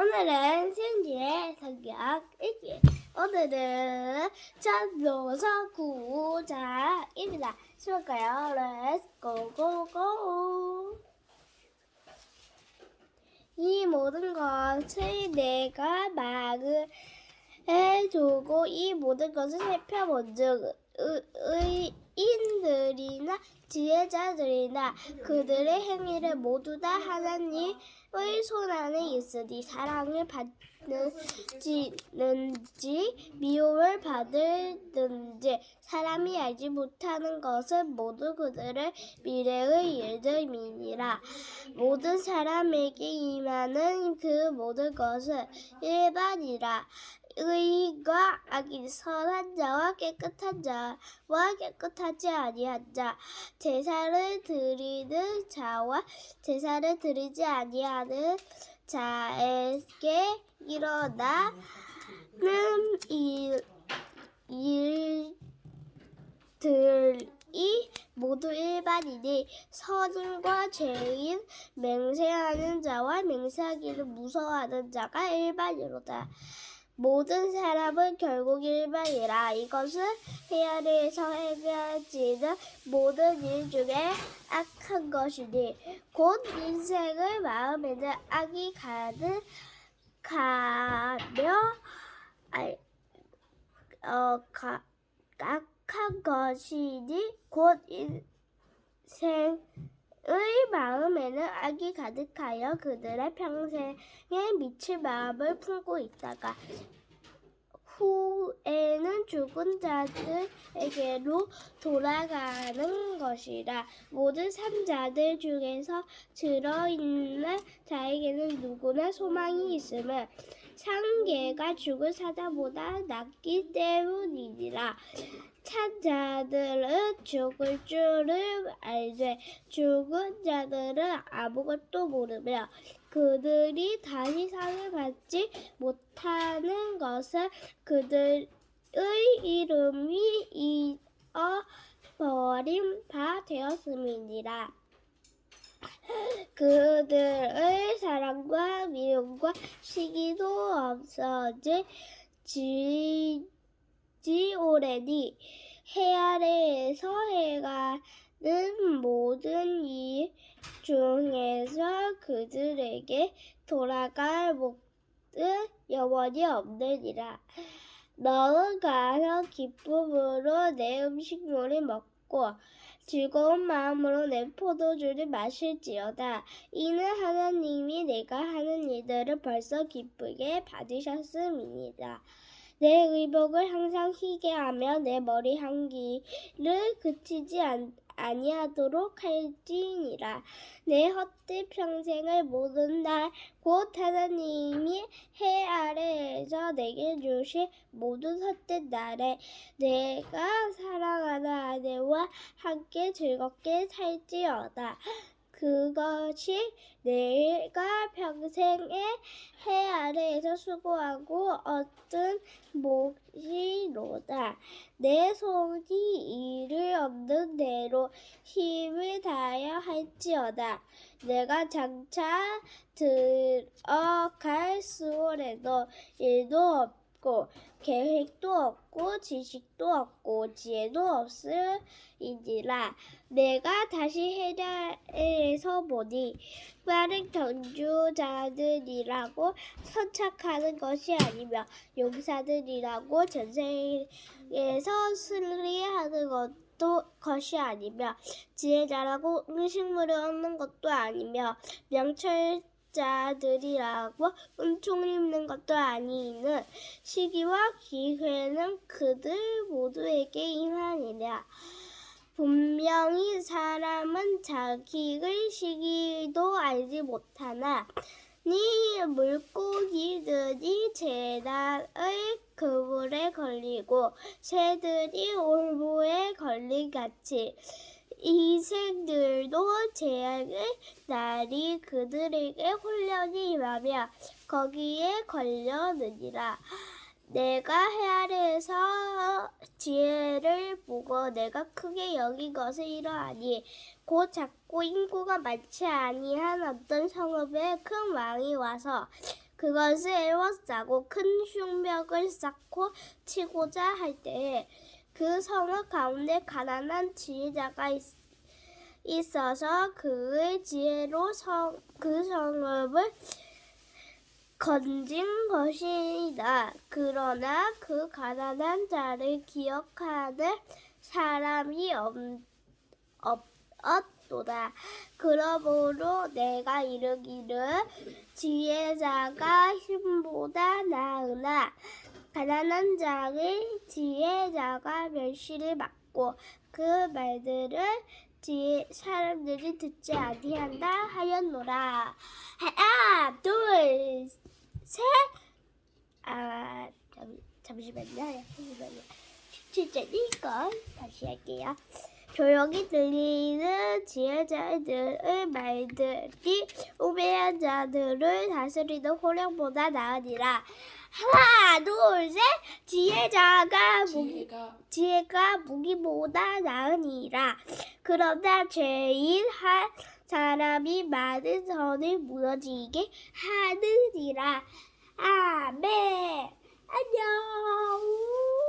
오늘은 신지의 성격 읽기. 오늘은 찬도서 9장입니다. 시작할까요? Let's go, go, go. 이 모든 것을 내가 말을 해두고 이 모든 것을 살펴본 즉 의- 의 인들이나 지혜자들이나 그들의 행위를 모두 다 하나님의 손 안에 있으니 사랑을 받는지 미움을 받을든지 사람이 알지 못하는 것은 모두 그들의 미래의 일들이니라. 모든 사람에게 임하는 그 모든 것은 일반이라 의인과 악인 선한 자와 깨끗한 자와 깨끗하지 아니한 자 제사를 드리는 자와 제사를 드리지 아니하는 자에게 일어나는 일, 일들이 모두 일반이니 선인과 죄인 맹세하는 자와 맹세하기를 무서워하는 자가 일반이로다. 모든 사람은 결국 일반이라 이것은 헤아리에서 행해지는 모든 일 중에 악한 것이니 곧 인생의 마음에는 악이 가득 가며 알, 어, 가, 악한 것이니 곧 인생 의 마음에는 악이 가득하여 그들의 평생에 미칠 마음을 품고 있다가 후에는 죽은 자들에게로 돌아가는 것이라. 모든 산자들 중에서 들어있는 자에게는 누구나 소망이 있음을 상계가 죽은 사자보다 낫기 때문이니라. 찬 자들은 죽을 줄을 알되 죽은 자들은 아무것도 모르며 그들이 다시 상을 받지 못하는 것은 그들의 이름이 잊어버린 바 되었음이니라. 그들의 사랑과 미움과 시기도 없어질 지 오래니 해 아래에서 해가는 모든 일 중에서 그들에게 돌아갈 목은 영원히 없느니라. 너는 가서 기쁨으로 내 음식물을 먹고 즐거운 마음으로 내 포도주를 마실지어다. 이는 하나님이 내가 하는 일들을 벌써 기쁘게 받으셨음이니라. 내 의복을 항상 희게 하며 내 머리 한기를 그치지 않, 아니하도록 할지니라. 내 헛된 평생을 모든 날 곧 하나님이 해 아래에서 내게 주신 모든 헛된 날에 내가 사랑하는 아내와 함께 즐겁게 살지어다. 그것이 내가 평생에 해 아래에서 수고하고 얻은 몫이로다. 내 손이 일을 없는 대로 힘을 다하여 할지어다. 내가 장차 들어갈 수월에도 일도 없 고 계획도 없고 지식도 없고 지혜도 없으이니라. 내가 다시 해야에서 보니 빠른 경주자들이라고 선착하는 것이 아니며 용사들이라고 전생에서 순리하는 것도 것이 아니며 지혜자라고 음식물을 얻는 것도 아니며 명철 자들이라고 은총 입는 것도 아니는 시기와 기회는 그들 모두에게 임하니라. 분명히 사람은 자기의 시기도 알지 못하나 네 물고기들이 재단의 그물에 걸리고 새들이 올무에 걸린 같이 이생들도 재앙의 날이 그들에게 홀련히 임하며 거기에 걸려느니라. 내가 해 아래에서 지혜를 보고 내가 크게 여긴 것을 이러하니 곧 작고 인구가 많지 아니한 어떤 성읍에 큰 왕이 와서 그것을 에워싸고 큰 흉벽을 쌓고 치고자 할 때에 그 성읍 가운데 가난한 지혜자가 있, 있어서 그의 지혜로 성, 그 성읍을 건진 것이다. 그러나 그 가난한 자를 기억하는 사람이 없, 없었도다. 그러므로 내가 이르기를 지혜자가 힘보다 나으나 가난한 자를 지혜자가 멸시를 받고 그 말들을 지혜 사람들이 듣지 아니한다 하였노라. 하나, 둘, 셋. 아, 잠, 잠시만요. 잠시만요. 17절이니까 다시 할게요. 조용히 들리는 지혜자들의 말들이 우매한 자들을 다스리는 호령보다 나으니라. 하나, 둘, 셋. 지혜자가 무기, 지혜가 무기보다 나으니라. 그러나 죄인 한 사람이 많은 선을 무너지게 하느니라. 아멘. 안녕.